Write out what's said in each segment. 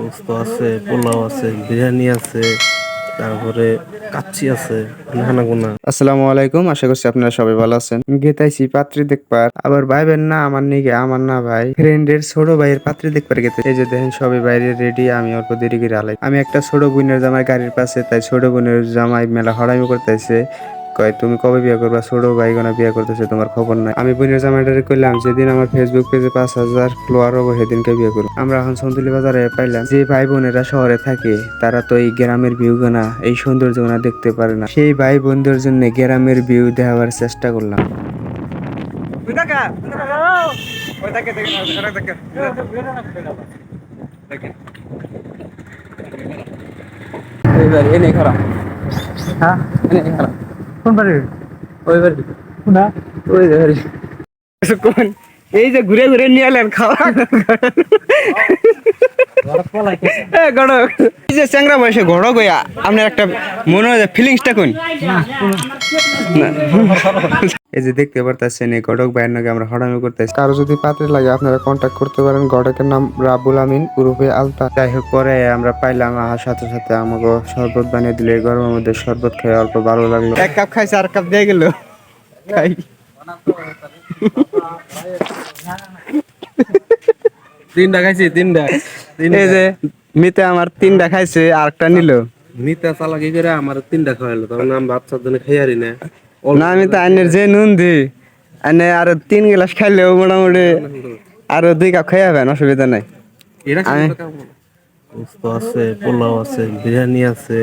পোস্ত আছে, পোলাও আছে, বিরিয়ানি আছে, তারপরে কাচ্চি আছে নানা গোনা আসসালামু আলাইকুম, আশা করছি আপনারা সবাই ভালো আছেন। গেতাইছি পাত্রী দেখবার। আবার ভাইবেন না, আমার নিগে, আমার না ভাই। ফ্রেন্ডের ছোট ভাইয়ের পাত্রী দেখবার গেতে এই যে দেখেন, সবাই বাইরে রেডি আমি অল্প দেরি করে আলাই। আমি একটা ছোট বোনের জামাই, গাড়ির পাশে, তাই ছোট বোনের জামাই মেলা হড়ামি করতেছে। কয়, তুমি কবে বিয়ে করবা? ছোট ভাই গোনা বিয়ে করতেছে, তোমার খবর নাই। আমি বোনের জামাইটারে কইলাম, যেদিন আমার ফেসবুক পেজে পাঁচ হাজার ফলোয়ার হব, সেদিনকে বিয়ে করব আমরা এখন সন্তুলি বাজারে পাইলাম, যে ভাই বোনেরা শহরে থাকে, তারা তো এই গ্রামের ভিউ গোনা এই সৌন্দর্য গোনা দেখতে পারে না। সেই ভাই বোনদের জন্য গ্রামের ভিউ দেখাবার চেষ্টা করলাম। এনে খারাপ। হ্যাঁ এনে খারাপ। কোন বাড়ি ওই বাড়ি। না ওই বাড়ি। কোন? এই যে ঘুরে ঘুরে নিয়ে এলেন খাওয়া গড়ক এই যে চ্যাংরা বয়সে আপনার একটা মনে হয় ফিলিংসটা কোন? এই যে দেখতে পারতেছেন এই গডক ভাইয়ের নাকি আমরা হড়ামি করতেছি। কারও যদি পাত্রে লাগে আপনারা কন্ট্যাক্ট করতে পারেন। গডকের নাম রাবুল আমিন উরুফে আলতা। যাই হোক পরে আমরা পাইলাম আহার সাথে সাথে আমাকে শরবত বানিয়ে দিলে। এই গরমের মধ্যে শরবত খেয়ে অল্প ভালো লাগল। এক কাপ খাইছে আর কাপ দিয়ে গেল। খাই। তিনটা খাইছি তিনটা এই যে মিতে আমার তিনটা খাইছে আর একটা নিল। মিতা চালাকি করে আমার তিনটা খাওয়াইলো তখন আমি বাচ্চার জন্য খাইয়ারি না। না আমি তো আইনের যে নুন দি আইনে আরও তিন গ্লাস খাইলেও মোটামুটি আরও দুই কাপ খাই যাবেন অসুবিধা নাই। পোস্ত আছে পোলাও আছে বিরিয়ানি আছে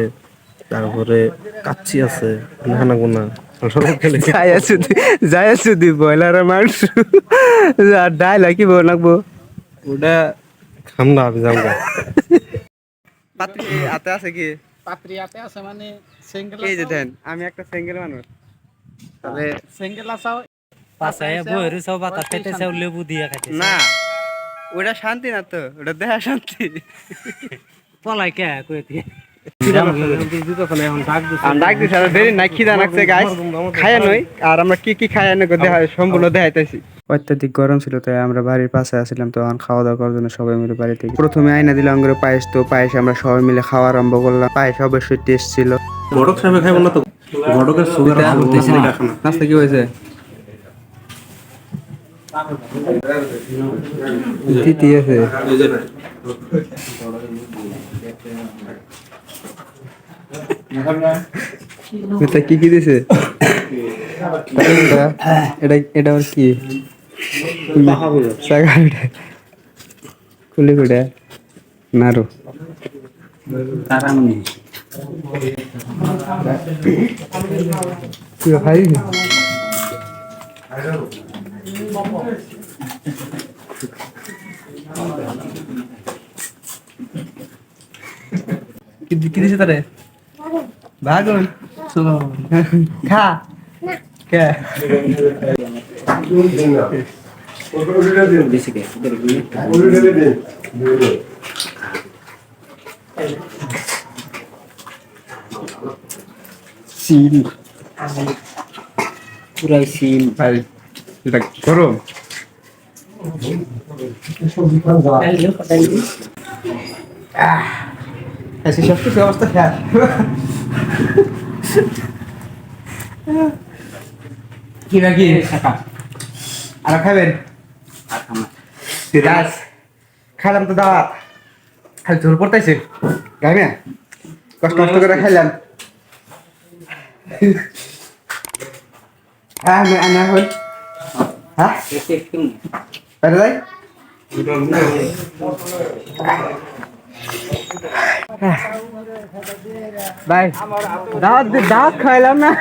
তারপরে কাচ্চি আছে নানা গোনা যাই আছো দি- যাই আছো দি ব্রয়লারের মাংস। ডাইল কি বল লাগবো? ওটা খাম না আমি যাব। পাত্রী হাতে আছে কি? পাত্রিয়াতে আছে মানে সিঙ্গেল এই যে দেন আমি একটা সিঙ্গেল মানুষ। তবে সিঙ্গেল আসাও পাশায় বইরে সব খাইতেছে আর লেবু দিয়ে না ওটা শান্তি না তো ওটা দেহা শান্তি। পলাই কে ডাক দিছি আর আমরা কি কি খায়া সম্পূর্ণ দেখাইতেছি অত্যাধিক গরম ছিল তাই আমরা বাড়ির পাশে আসছিলাম তখন খাওয়া দাওয়া করার জন্য সবাই মিলে বাড়ি থেকে প্রথমে আইনা দিলাম করে পায়েস তো পায়েস আমরা সবাই মিলে খাওয়া আরম্ভ করলাম। পায়েস অবশ্যই টেস্ট ছিল। ঘটক সাহেব খাইব না তো ঘটকের সুগার নাস্তা কি হয়েছে? আছে। এটা কি কি দিছে? এটা এটা এটা কি? সাগা পিঠা কুলি পিঠা নাড়ু। তুই খাই কি কি দিছে তারে? ভাগুন খা। কে? সিল পুরাই সিল ভাই এটা গরম সব কিছু অবস্থা খেয়াল। কি নাকি? আর খাবেন? গাছ খাইলাম তো দাওয়াত। খালি ঝোল পড়তাইছে। গাইমে কষ্ট কষ্ট করে খাইলাম। হ্যাঁ আমি আনা হল হ্যাঁ? বাইরে যাই। ভাই দাওয়াত দে- দাওয়াত খাইলাম না।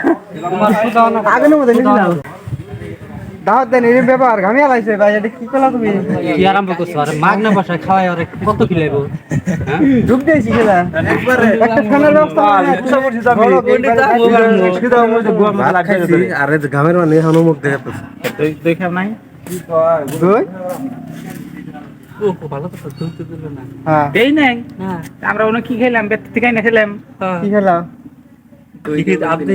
মধ্যে নিয়েছিলাম দাওয়াত দেন এই ব্যাপার। ঘামি আলাইছে ভাই এটা কি করলা তুমি? কি আরম্ভ করছ? আরে মাগ না বসা খাওয়াই আরে কত খিলাইবো ঢুক দিয়েছি খেলা একটা খানার ব্যবস্থা বড় কোনটা আরে গ্রামের মানে এখনও মুখ দেখা দেখাম নাই? দুই? কথা তুলতে দিল না। হ্যাঁ। নাই? আমরা ওনা কি খেলাম থেকে না খেলাম। কি আপনি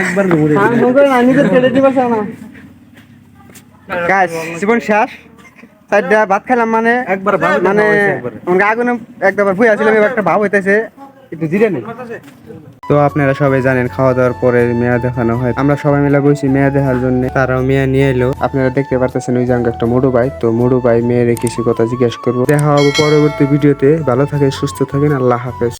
একবার ঘুরে না নিজের না গাছ জীবন শেষ। চারটা ভাত খেলাম মানে একবার মানে আগুনে একবার এবার একটা ভাব হইতেছে। একটু জিরে নেই তো আপনারা সবাই জানেন খাওয়া দাওয়ার পরে মেয়া দেখানো হয়। আমরা সবাই মিলে বসি মেয়া দেখার জন্য। তারাও মেয়া নিয়ে এলো। আপনারা দেখতে পারতেছেন ওই জায়গা একটা মোড়ু ভাই। তো মোড়ু ভাই মেয়ের কিছু কথা জিজ্ঞেস করব। দেখা হবে পরবর্তী ভিডিওতে। ভালো থাকেন সুস্থ থাকেন। আল্লাহ হাফেজ।